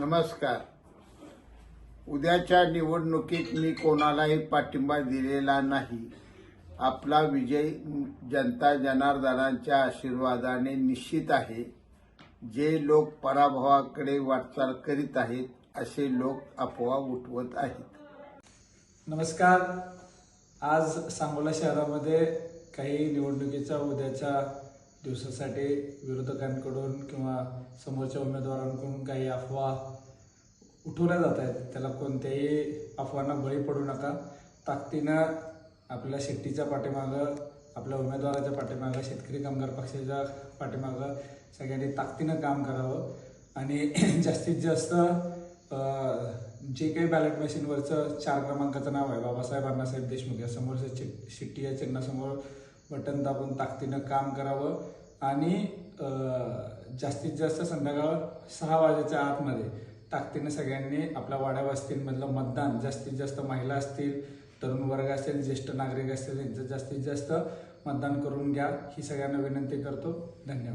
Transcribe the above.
नमस्कार. उद्याच्या निवडणुकीत मी कोणालाही पाठिंबा दिलेला नाही. आपला विजय जनता जनार्दनांच्या आशीर्वादाने निश्चित आहे. जे लोक पराभवाकडे वाटचाल करीत आहेत असे लोक अफवा उठवत आहेत. नमस्कार. आज सांगोला शहरामध्ये काही निवडणुकीच्या उद्याच्या दिवसासाठी विरोधकांकडून किंवा समोरच्या उमेदवारांकडून काही अफवा उठवल्या जात आहेत. त्याला कोणत्याही अफवांना बळी पडू नका. ताकदीनं आपल्या शेट्टीच्या पाठीमागं आपल्या उमेदवाराच्या पाठीमागं शेतकरी कामगार पक्षाच्या पाठीमागं सगळ्यांनी ताकदीनं काम करावं. आणि जास्तीत जास्त जे काही बॅलेट मशीनवरचं चार क्रमांकाचं नाव आहे बाबासाहेब अण्णासाहेब देशमुख या समोरच्या चिट शिट्टी या चिन्हासमोर बटन दाबून ताकदीनं काम करावं आणि जास्तीत जास्त संध्याकाळ सहा वाजेच्या आतमध्ये ताकदीनं सगळ्यांनी आपल्या वाड्या वस्तींमधलं मतदान जास्तीत जास्त महिला असतील तरुण वर्ग असेल ज्येष्ठ नागरिक असतील यांचं जास्तीत जास्त मतदान करून घ्या. ही सगळ्यांना विनंती करतो. धन्यवाद.